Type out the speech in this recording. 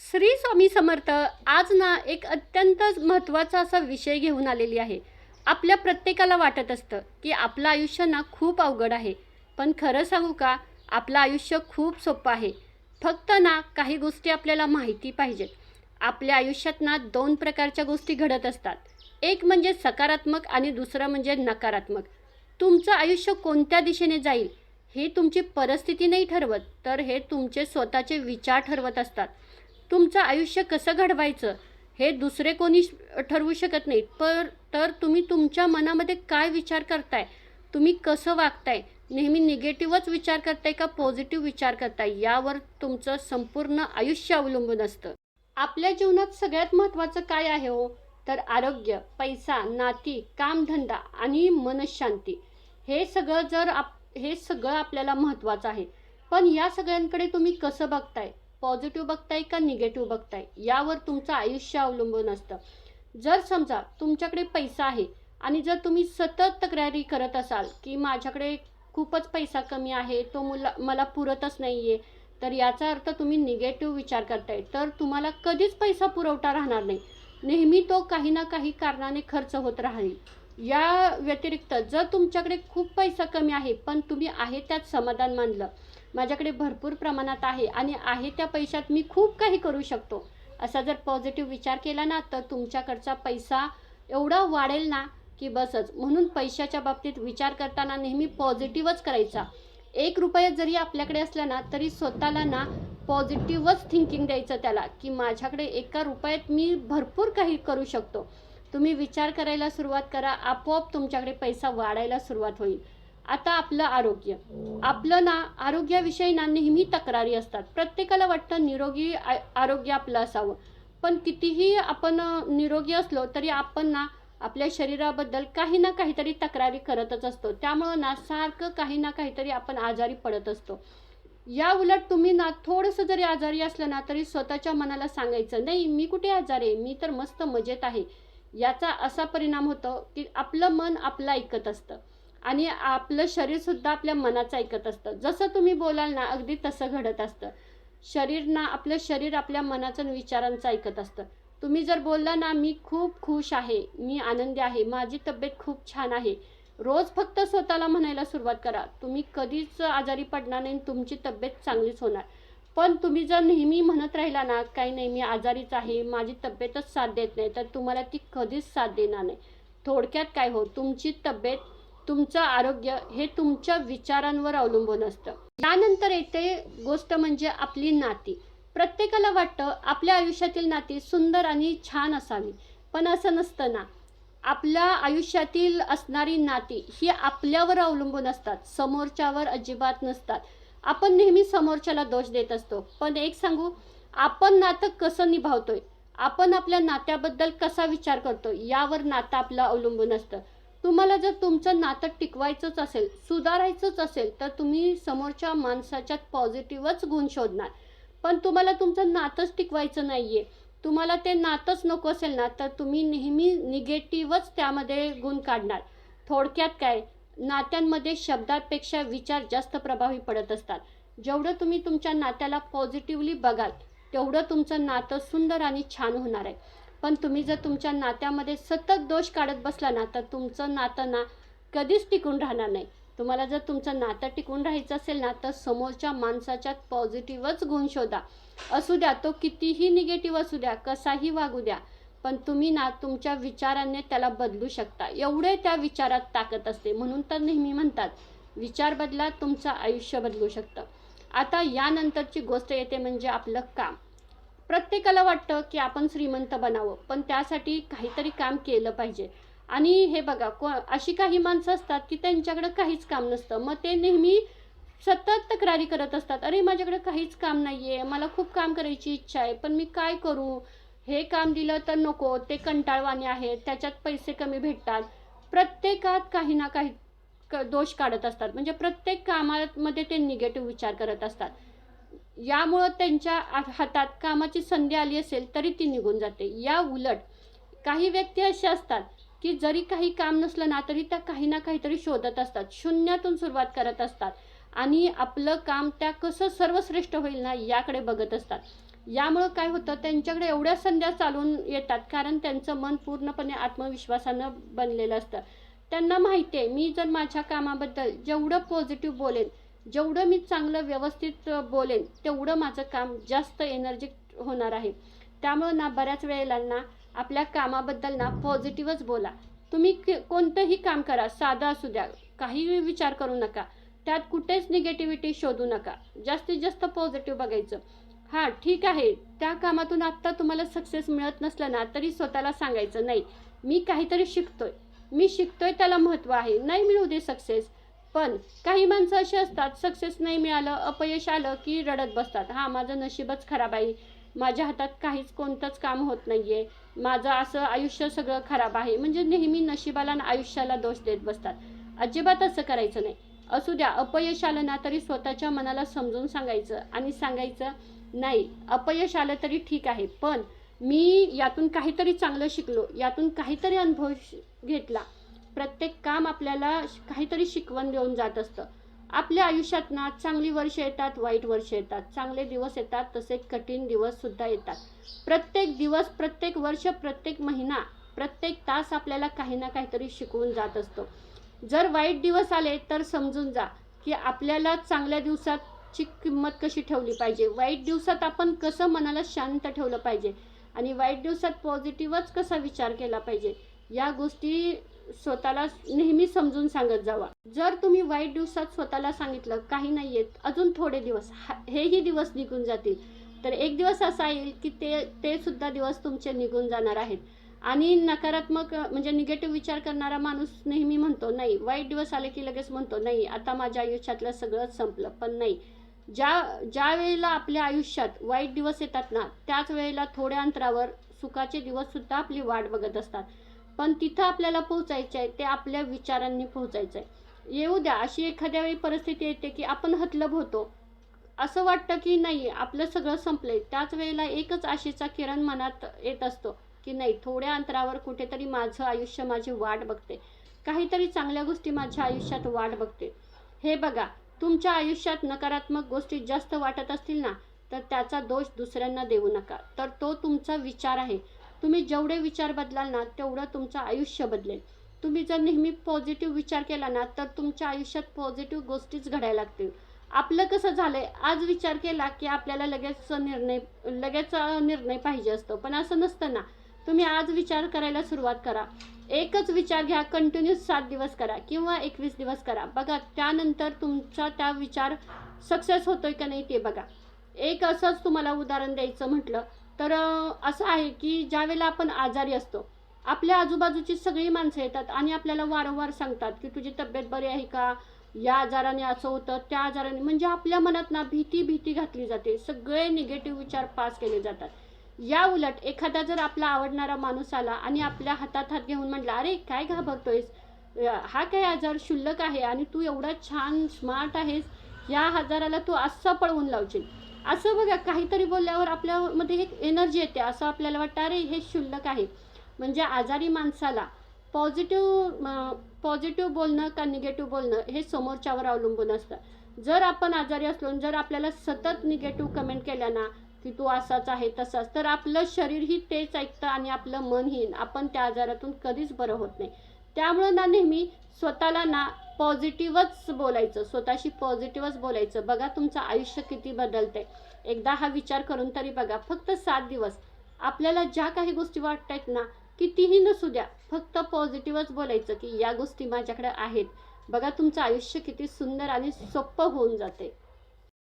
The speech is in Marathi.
श्री स्वामी समर्थ आज ना एक अत्यंत महत्त्वाचा असा विषय घेऊन आलेली आहे. आपल्या प्रत्येकाला वाटत असतं की आपलं आयुष्य ना खूप अवघड आहे. पण खरं सांगू का आपलं आयुष्य खूप सोपं आहे. फक्त ना काही गोष्टी आपल्याला माहिती पाहिजेत. आपल्या आयुष्यात ना दोन प्रकारच्या गोष्टी घडत असतात. एक म्हणजे सकारात्मक आणि दुसरं म्हणजे नकारात्मक. तुमचं आयुष्य कोणत्या दिशेने जाईल हे तुमची परिस्थिती नाही ठरवत तर हे तुमचे स्वतःचे विचार ठरवत असतात. तुमचं आयुष्य कसं घडवायचं हे दुसरे कोणी ठरवू शकत नाहीत. पर तर तुम्ही तुमच्या मनामध्ये काय विचार करताय? तुम्ही कसं वागताय? नेहमी निगेटिव्हच विचार करताय का पॉझिटिव्ह विचार करताय? यावर तुमचं संपूर्ण आयुष्य अवलंबून असतं. आपल्या जीवनात सगळ्यात महत्त्वाचं काय आहे हो? तर आरोग्य पैसा नाती कामधंदा आणि मनशांती. हे सगळं जर आप हे सगळं आपल्याला महत्त्वाचं आहे. पण या सगळ्यांकडे तुम्ही कसं बघताय? पॉझिटिव्ह बघताय का निगेटिव्ह बघताय? यावर तुमचं आयुष्य अवलंबून असतं. जर समजा तुमच्याकडे पैसा आहे आणि जर तुम्ही सतत तक्रारी करत असाल की माझ्याकडे खूपच पैसा कमी आहे तो मुला मला पुरतच नाही आहे तर याचा अर्थ तुम्ही निगेटिव्ह विचार करताय. तर तुम्हाला कधीच पैसा पुरवठा राहणार नाही. नेहमी तो काही ना काही कारणाने खर्च होत राहील. या व्यतिरिक्त जर तुमच्याकडे खूप पैसा कमी आहे पण तुम्ही आहे त्यात समाधान मानलं. माझ्याकडे भरपूर प्रमाणात आहे आणि आहे त्या पैशात मी खूप काही करू शकतो. असा जर पॉझिटिव्ह विचार केला ना तर तुमच्याकडचा पैसा एवढा वाढेल ना की बसच. म्हणून पैशाच्या बाबतीत विचार करताना नेहमी पॉझिटिव्हच करायचा. एक रुपया जरी आपल्याकडे असला ना तरी स्वतःला ना पॉझिटिव्हच थिंकिंग द्यायचं त्याला की माझ्याकडे एका रुपयात मी भरपूर काही करू शकतो. तुम्ही विचार करायला सुरुवात करा आपोआप तुमच्याकडे पैसा वाढायला सुरुवात होईल. आता आपलं आरोग्य. आपलं ना आरोग्याविषयी ना नेहमी तक्रारी असतात. प्रत्येकाला वाटतं निरोगी आरोग्य आपलं असावं. पण कितीही आपण निरोगी असलो तरी आपण ना आपल्या शरीराबद्दल काही ना काहीतरी तक्रारी करतच असतो. त्यामुळं ना सारखं काही ना काहीतरी आपण आजारी पडत असतो. या उलट तुम्ही ना थोडंसं जरी आजारी असलं ना तरी स्वतःच्या मनाला सांगायचं नाही मी कुठे आजारी आहे? मी तर मस्त मजेत आहे. याचा असा परिणाम होतो की आपलं मन आपलं ऐकत असतं. आणि आपलं शरीरसुद्धा आपल्या मनाचं ऐकत असतं. जसं तुम्ही बोलाल ना अगदी तसं घडत असतं. शरीर ना आपलं शरीर आपल्या मनाचं विचारांचं ऐकत असतं. तुम्ही जर बोलला ना मी खूप खुश आहे मी आनंदी आहे माझी तब्येत खूप छान आहे. रोज फक्त स्वतःला म्हणायला सुरुवात करा. तुम्ही कधीच आजारी पडणार नाही आणि तुमची तब्येत चांगलीच होणार. पण तुम्ही जर नेहमी म्हणत राहिला ना काही नाही मी आजारीच आहे माझी तब्येतच साथ देत नाही तर तुम्हाला ती कधीच साथ देणार नाही. थोडक्यात काय हो तुमची तब्येत तुमचं आरोग्य हे तुमच्या विचारांवर अवलंबून असतं. त्यानंतर येते गोष्ट म्हणजे आपली नाती. प्रत्येकाला वाटतं आपल्या आयुष्यातील नाती सुंदर आणि छान असावी पण असं नसतं ना. आपल्या आयुष्यातील असणारी नाती ही आपल्यावर अवलंबून असतात समोरच्यावर अजिबात नसतात. आपण नेहमी समोरच्याला दोष देत असतो. पण एक सांगू आपण नातं कसं निभावतोय? आपण आपल्या नात्याबद्दल कसा विचार करतो? यावर नातं आपलं अवलंबून असतं. तुम्हाला जर तुमचं नातं टिकवायचंच असेल सुधारायचंच असेल तर तुम्ही समोरच्या माणसाच्यात पॉझिटिव्हच गुण शोधणार. पण तुम्हाला तुमचं नातंच टिकवायचं नाही आहे तुम्हाला ते नातंच नको असेल ना तर तुम्ही नेहमी निगेटिव्हच त्यामध्ये गुण काढणार. थोडक्यात काय? नात्यांमध्ये शब्दांपेक्षा विचार जास्त प्रभावी पडत असतात. जेवढं तुम्ही तुमच्या नात्याला पॉझिटिव्हली बघाल तेवढं तुमचं नातं सुंदर आणि छान होणार आहे. पण तुम्ही जर तुमच्या नात्यामध्ये सतत दोष काढत बसला ना तर तुमचं नातं ना कधीच टिकून राहणार नाही. तुम्हाला जर तुमचं नातं टिकून राहायचं असेल ना तर समोरच्या माणसाच्या पॉझिटिव्हच गुण शोधा. असू द्या तो कितीही निगेटिव्ह असू द्या कसाही वागू द्या पण तुम्ही ना तुमच्या विचाराने त्याला बदलू शकता. एवढे त्या विचारात ताकद असते. म्हणून तर नेहमी म्हणतात विचार बदला तुमचं आयुष्य बदलू शकतं. आता यानंतरची गोष्ट येते म्हणजे आपलं काम. प्रत्येकाला वाटतं की आपण श्रीमंत बनावं पण त्यासाठी काहीतरी काम केलं पाहिजे. आणि हे बघा को अशी काही माणसं असतात की त्यांच्याकडं काहीच काम नसतं. मग ते नेहमी सतत तक्रारी करत असतात. अरे माझ्याकडे काहीच काम नाही आहे मला खूप काम करायची इच्छा आहे पण मी काय करू? हे काम दिलं तर नको ते कंटाळवाणे आहे त्याच्यात पैसे कमी भेटतात. प्रत्येकात काही ना काही क दोष काढत असतात. म्हणजे प्रत्येक कामामध्ये ते निगेटिव्ह विचार करत असतात. यामुळं त्यांच्या हातात कामाची संधी आली असेल तरी ती निघून जाते. या उलट काही व्यक्ती अशा असतात की जरी काही काम नसलं ना तरी त्या काही ना काहीतरी शोधत असतात. शून्यातून सुरुवात करत असतात. आणि आपलं काम त्या कसं सर्वश्रेष्ठ होईल ना याकडे बघत असतात. यामुळं काय होतं त्यांच्याकडे एवढ्या संध्या चालून येतात कारण त्यांचं मन पूर्णपणे आत्मविश्वासानं बनलेलं असतं. त्यांना माहिती आहे मी जर माझ्या कामाबद्दल जेवढं पॉझिटिव्ह बोलेन जेवढं मी चांगलं व्यवस्थित बोलेन तेवढं माझं काम जास्त एनर्जिक होणार आहे. त्यामुळं ना बऱ्याच वेळेला ना आपल्या कामाबद्दल ना पॉझिटिव्हच बोला. तुम्ही के- कोणतंही काम करा साधं असू द्या काही विचार करू नका. त्यात कुठेच निगेटिव्हिटी शोधू नका. जास्तीत जास्त पॉझिटिव्ह बघायचं. हां ठीक आहे. त्या कामातून आत्ता तुम्हाला सक्सेस मिळत नसलं ना तरी स्वतःला सांगायचं नाही मी काहीतरी शिकतोय. मी शिकतोय त्याला महत्त्व आहे. नाही मिळू दे सक्सेस पण काही माणसं अशी असतात सक्सेस नाही मिळालं अपयश आलं की रडत बसतात. हां माझं नशीबच खराब आहे. माझ्या हातात काहीच कोणतंच काम होत नाही आहे माझं असं आयुष्य सगळं खराब आहे. म्हणजे नेहमी नशिबाला आणि आयुष्याला दोष देत बसतात. अजिबात असं करायचं नाही. असू द्या अपयश आलं ना तरी स्वतःच्या मनाला समजून सांगायचं आणि सांगायचं नाही अपयश आलं तरी ठीक आहे पण मी यातून काहीतरी चांगलं शिकलो यातून काहीतरी अनुभव श- घेतला. प्रत्येक काम आपल्याला श- काहीतरी शिकवण देऊन जात असतं. आपल्या आयुष्यात ना चांगली वर्ष येतात वाईट वर्ष येतात. चांगले दिवस येतात तसे कठीण दिवससुद्धा येतात. प्रत्येक दिवस प्रत्येक वर्ष प्रत्येक महिना प्रत्येक तास आपल्याला काही ना काहीतरी शिकवून जात असतो. जर वाईट दिवस आले तर समजून जा की आपल्याला चांगल्या दिवसात ची किंमत कशी ठेवली पाहिजे? वाईट दिवसात आपण कसं मनाला शांत ठेवलं पाहिजे? आणि वाईट दिवसात पॉझिटिव्हच कसा विचार केला पाहिजे? या गोष्टी स्वतःला नेहमी समजून सांगत जावा. जर तुम्ही वाईट दिवसात स्वतःला सांगितलं काही नाही येत अजून थोडे दिवस हा- हेही दिवस निघून जातील. तर एक दिवस असा येईल की ते ते सुद्धा दिवस तुमचे निघून जाणार आहेत. आणि नकारात्मक म्हणजे निगेटिव्ह विचार करणारा माणूस नेहमी म्हणतो नाही वाईट दिवस आले की लगेच म्हणतो नाही आता माझ्या आयुष्यातलं सगळंच संपलं पण नाही. ज्या ज्या वेळेला आपल्या आयुष्यात वाईट दिवस येतात ना त्याच वेळेला थोड्या अंतरावर सुखाचे दिवससुद्धा आपली वाट बघत असतात. पण तिथं आपल्याला पोहोचायचं आहे ते आपल्या विचारांनी पोहोचायचं आहे येऊ द्या अशी एखाद्या वेळी परिस्थिती येते की आपण हतलब होतो. असं वाटतं की नाही आपलं सगळं संपलंय. त्याच वेळेला एकच आशेचा किरण मनात येत असतो की नाही थोड्या अंतरावर कुठेतरी माझं आयुष्य माझी वाट बघते. काहीतरी चांगल्या गोष्टी माझ्या आयुष्यात वाट बघते. हे बघा तुमच्या आयुष्यात नकारात्मक गोष्टी जास्त वाटत असतील ना तर त्याचा दोष दुसऱ्यांना देऊ नका. तर तो तुमचा विचार आहे. तुम्ही जेवढे विचार बदलाल ना तेवढं तुमचं आयुष्य बदलेल. तुम्ही जर नेहमी पॉझिटिव्ह विचार केला ना तर तुमच्या आयुष्यात पॉझिटिव्ह गोष्टीच घडायला लागतील. आपलं कसं झालंय? आज विचार केला की आपल्याला लगेच निर्णय लगेच निर्णय पाहिजे असतो. पण असं नसतं ना. तुम्ही आज विचार करायला सुरुवात करा. एकच विचार घ्या कंटिन्यूस सात दिवस करा किंवा एकवीस दिवस करा. बघा त्यानंतर तुमचा त्या विचार सक्सेस होतोय का नाही ते बघा. एक असंच तुम्हाला उदाहरण द्यायचं म्हटलं तर असं आहे की ज्यावेळेला आपण आजारी असतो आपल्या आजूबाजूची सगळी माणसं येतात आणि आपल्याला वारंवार सांगतात की तुझी तब्येत बरी आहे का? या आजाराने असं होतं त्या आजाराने म्हणजे आपल्या मनात ना भीती भीती घातली जाते. सगळे निगेटिव्ह विचार पास केले जातात. या उलट एखादा जर आपला आवडणारा माणूस आला आणि आपल्या हातात हात घेऊन म्हटला अरे काय घाबरतोयस? हा काय आजार शुल्लक आहे आणि तू एवढा छान स्मार्ट आहेस या आजाराला तू असं पळवून लावशील. असं बघा काहीतरी बोलल्यावर आपल्यामध्ये एक एनर्जी येते असं आपल्याला वाटतं अरे हे शुल्लक आहे. म्हणजे आजारी माणसाला पॉझिटिव्ह पॉझिटिव्ह बोलणं का निगेटिव्ह बोलणं हे समोरच्यावर अवलंबून असतं. जर आपण आजारी असलो जर आपल्याला सतत निगेटिव्ह कमेंट केल्या ना की तू असाच आहे तसाच. तर आपलं शरीरही तेच ऐकतं आणि आपलं मनही आपण त्या आजारातून कधीच बरं होत नाही. त्यामुळं ना नेहमी स्वतःला ना पॉझिटिव्हच बोलायचं स्वतःशी पॉझिटिव्हच बोलायचं. बघा तुमचं आयुष्य किती बदलतंय. एकदा हा विचार करून तरी बघा फक्त सात दिवस. आपल्याला ज्या काही गोष्टी वाटत आहेत ना कितीही नसू द्या फक्त पॉझिटिव्हच बोलायचं की या गोष्टी माझ्याकडे आहेत. बघा तुमचं आयुष्य किती सुंदर आणि सोपं होऊन जाते